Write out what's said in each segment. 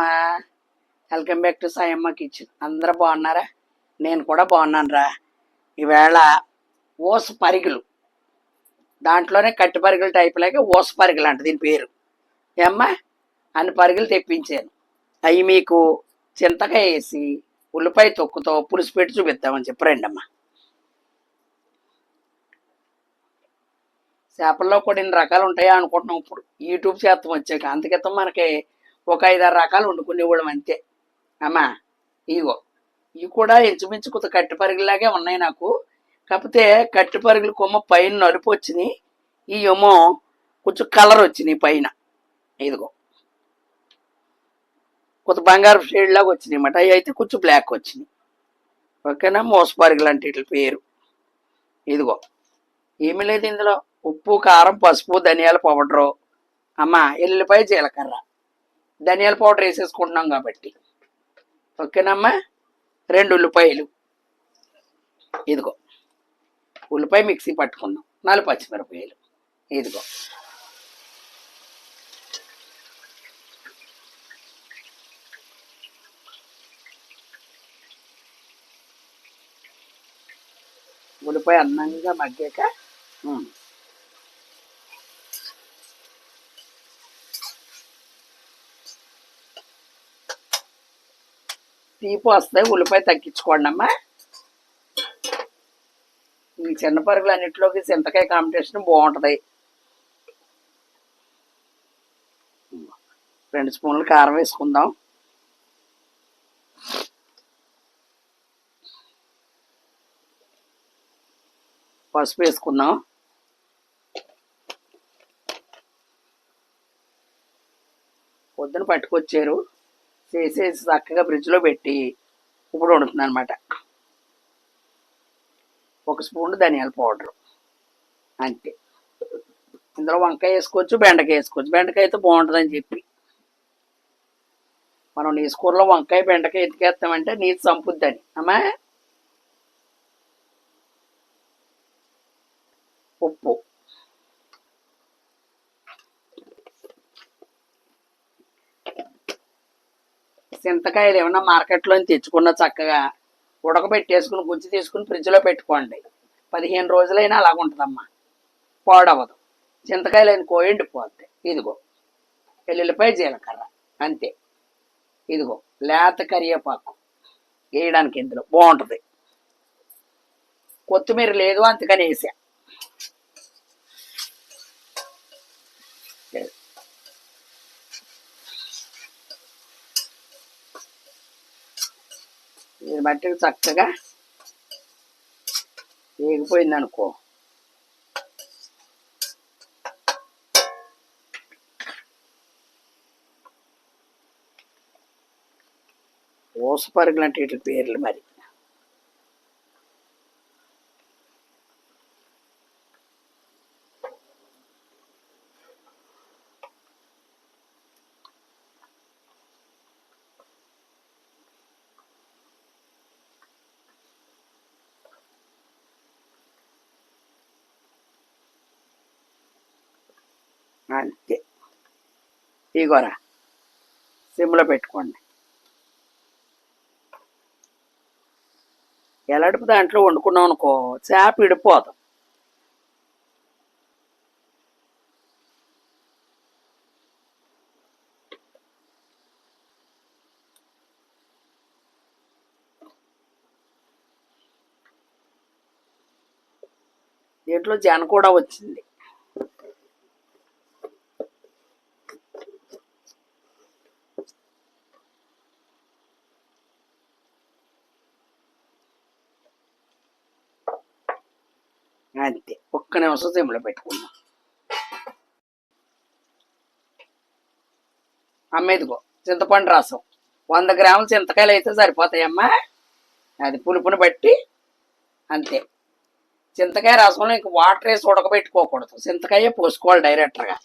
అమ్మా. Welcome back to Sayamma kitchen అందరూ బాగున్నారా? నేను కూడా బాగున్నాను రా ఈవేళ ఓసు పరిగులు. దాంట్లోనే కట్టి పరిగెల టైప్ లాగే ఓస అంట దీని పేరు. ఏమ్మా? అన్ని పరిగెలు తెప్పించాను. అవి మీకు చింతకాయ వేసి ఉల్లిపాయ తొక్కుతో పులుసు పెట్టి చూపిద్దామని చెప్పి అమ్మా. చేపల్లో కూడా ఇన్ని రకాలు ఉంటాయా అనుకుంటున్నాం ఇప్పుడు. యూట్యూబ్ చేస్తాం వచ్చాక. అందుకేతం మనకి ఒక ఐదారు రకాలు వండుకునేవాళ్ళం అంతే. అమ్మా ఇగో ఇవి కూడా ఇంచుమించు కొత్త కట్టిపరుగులాగే ఉన్నాయి నాకు. కాకపోతే కట్టిపరుగులు కొమ్మ పైన నలుపు వచ్చినాయి ఈ ఏమో కొంచెం కలర్ వచ్చినాయి పైన. ఇదిగో కొంత బంగారు షేడ్ లాగా వచ్చినాయి అన్నమాట. అవి అయితే కొంచెం బ్లాక్ వచ్చినాయి ఓకేనా? మోసపరుగులు అంటే వీటి పేరు. ఇదిగో ఏమీ లేదు ఇందులో? ఉప్పు కారం పసుపు ధనియాల పౌడరు. అమ్మ ఎల్లిపాయ జీలకర్ర. ధనియాల పౌడర్ వేసేసుకుంటున్నాం కాబట్టి. ఓకేనమ్మా? రెండు ఉల్లిపాయలు. ఇదిగో. ఉల్లిపాయ మిక్సీ పట్టుకున్నాం నాలుగు పచ్చిమిరపకాయలు. ఇదిగో. ఉల్లిపాయ అందంగా మగ్గాక తీపి వస్తాయి ఉల్లిపాయ తగ్గించుకోండి అమ్మా. ఈ చిన్న పరుగులు అన్నింటిలోకి చింతకాయ కాంపిటీషన్ బాగుంటుంది. రెండు స్పూన్లు కారం వేసుకుందాం. పసుపు వేసుకుందాం. పొద్దున పట్టుకొచ్చారు. చేసేసి చక్కగా ఫ్రిడ్జ్లో పెట్టి ఇప్పుడు వండుతుంది అనమాట ఒక స్పూన్ ధనియాల పౌడర్. అంతే. ఇందులో వంకాయ వేసుకోవచ్చు బెండకాయ వేసుకోవచ్చు. బెండకాయ అయితే బాగుంటుందని చెప్పి. మనం నీసు కూరలో వంకాయ బెండకాయ ఎత్తుకేస్తామంటే నీరు చంపుద్దని. అమ్మా ఉప్పు చింతకాయలు ఏమన్నా మార్కెట్లో తెచ్చుకున్న చక్కగా ఉడకబెట్టేసుకుని గుజ్జు తీసుకుని ఫ్రిడ్జ్లో పెట్టుకోండి. పదిహేను రోజులైనా అలాగ ఉంటుందమ్మా పాడవదు చింతకాయలు అయిన ఎండిపోద్ది ఇదిగో. పెళ్ళిళ్ళపై జీలకర్ర. అంతే. ఇదిగో. లేత కరివేపాకు వేయడానికి ఇందులో. బాగుంటుంది. కొత్తిమీర లేదు అంతకని వేసా ఇది బట్టి చక్కగా వేగిపోయింది అనుకో ఓసపరుగులు అంటే వీటి పేర్లు మరి. అంతే. ఇగోరా సిమ్లో పెట్టుకోండి. ఎలాడుపు దాంట్లో వండుకున్నాం అనుకో చేప ఇడిపోదాం. దీంట్లో జన కూడా వచ్చింది. అంతే. ఒక్క నిమిషం సిమ్లో పెట్టుకుందాం. అమ్మేదిగో చింతపండు రసం. వంద గ్రాముల చింతకాయలు అయితే సరిపోతాయమ్మా. అది పులుపుని బట్టి అంతే. చింతకాయ రసంలో ఇంక వాటర్ వేసి ఉడకబెట్టుకోకూడదు. చింతకాయ పోసుకోవాలి డైరెక్టర్గా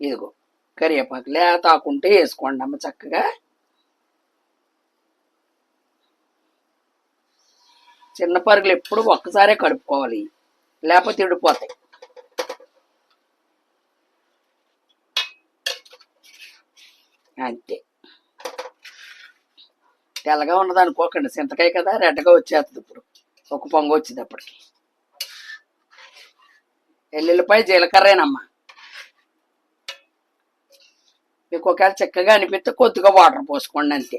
ఇదిగో కరివేపాకు లేతాకుంటే వేసుకోండి అమ్మ చక్కగా. చిన్న పరుగులు ఎప్పుడు ఒక్కసారే కడుపుకోవాలి లేకపోతే ఇడిపోతాయి అంతే. తెల్లగా ఉన్నది అనుకోకండి. చింతకాయ కదా రెడ్డగా వచ్చేస్తుంది ఇప్పుడు. ఒక పొంగ వచ్చింది అప్పటికి. ఎల్లుల్లిపాయ జీలకర్రేనమ్మా. మీకు ఒకవేళ చక్కగా అనిపిస్తే కొద్దిగా వాటర్ పోసుకోండి అంతే.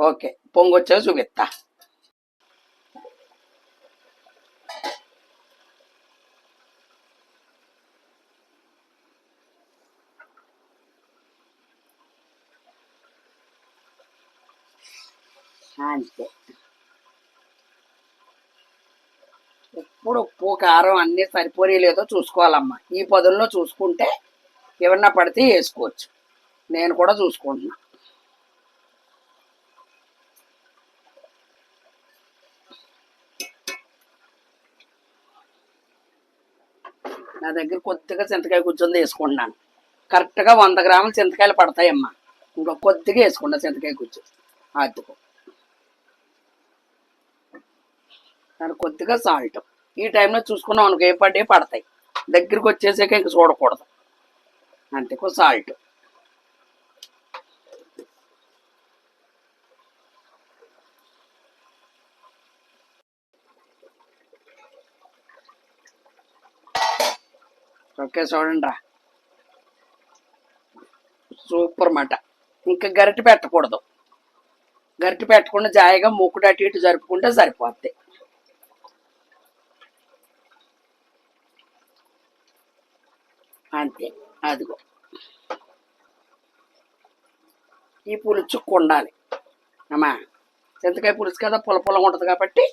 ఓకే. పొంగు వచ్చాక చూపిస్తా. అంతే ఇప్పుడు ఉప్పు కారం అన్నీ సరిపోయే లేదో చూసుకోవాలమ్మా. ఈ పదుల్లో చూసుకుంటే ఏమన్నా పడితే వేసుకోవచ్చు. నేను కూడా చూసుకుంటున్నా. నా దగ్గర కొద్దిగా చింతకాయ కూర్చొని వేసుకుంటున్నాను. కరెక్ట్గా వంద గ్రాములు చింతకాయలు పడతాయమ్మా. ఇంకా కొద్దిగా వేసుకున్నా చింతకాయ కూర్చో అద్దుకో దాని కొద్దిగా సాల్ట్ ఈ టైంలో చూసుకున్నాం అనుకో ఏ పడ్డే పడతాయి. దగ్గరికి వచ్చేసాక ఇంక చూడకూడదు. అంతే సాల్ట్ ఓకే చూడండి సూపర్ మాట. ఇంకా గరిటె పెట్టకూడదు. గరిటె పెట్టకుండా జాయిగా మూకుడు అటు ఇటు జరుపుకుంటే సరిపోద్ది. అంతే అదిగో. ఈ పులుసు ఉండాలి. అమ్మా చింతకాయ పులుసు కదా పుల్ల పుల్ల ఉంటుంది కాబట్టి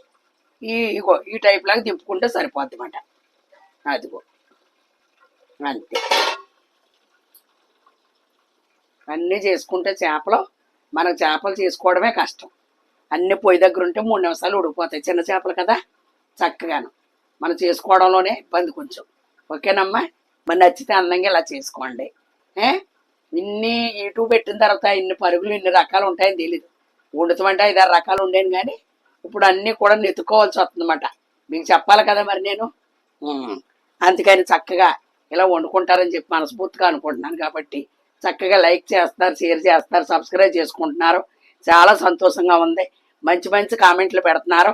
ఈ ఇగో ఈ టైప్ లాగా దింపుకుంటే సరిపోద్ది అన్నమాట అదిగో. అంతే. అన్నీ చేసుకుంటే చేపలు మనకు చేపలు చేసుకోవడమే కష్టం. అన్ని పొయ్యి దగ్గర ఉంటే మూడు నిమిషాలు ఉడికిపోతాయి. చిన్న చేపలు కదా చక్కగాను. మనం చేసుకోవడంలోనే ఇబ్బంది కొంచెం. ఓకేనమ్మా? మరి నచ్చితే అందంగా ఇలా చేసుకోండి. ఏ? ఇన్ని యూట్యూబ్ పెట్టిన తర్వాత ఇన్ని పరుగులు ఇన్ని రకాలు ఉంటాయని తెలీదు. వండుతామంటే ఐదారు రకాలు ఉండేను కానీ ఇప్పుడు అన్నీ కూడా నెత్తుకోవాల్సి వస్తుందన్నమాట. మీకు చెప్పాలి కదా మరి నేను? అందుకని చక్కగా ఇలా వండుకుంటారని చెప్పి మనస్ఫూర్తిగా అనుకుంటున్నాను కాబట్టి చక్కగా లైక్ చేస్తారు షేర్ చేస్తారు సబ్స్క్రైబ్ చేసుకుంటున్నారు. చాలా సంతోషంగా ఉంది. మంచి మంచి కామెంట్లు పెడుతున్నారు.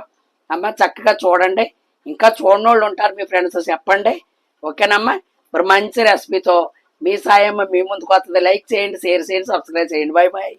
అమ్మ చక్కగా చూడండి. ఇంకా చూడని వాళ్ళు ఉంటారు మీ ఫ్రెండ్స్ చెప్పండి. ఓకేనమ్మా? మరి మంచి రెసిపీతో మీ సాయం మీ ముందుకు వస్తుంది. లైక్ చేయండి షేర్ చేయండి సబ్స్క్రైబ్ చేయండి. Bye bye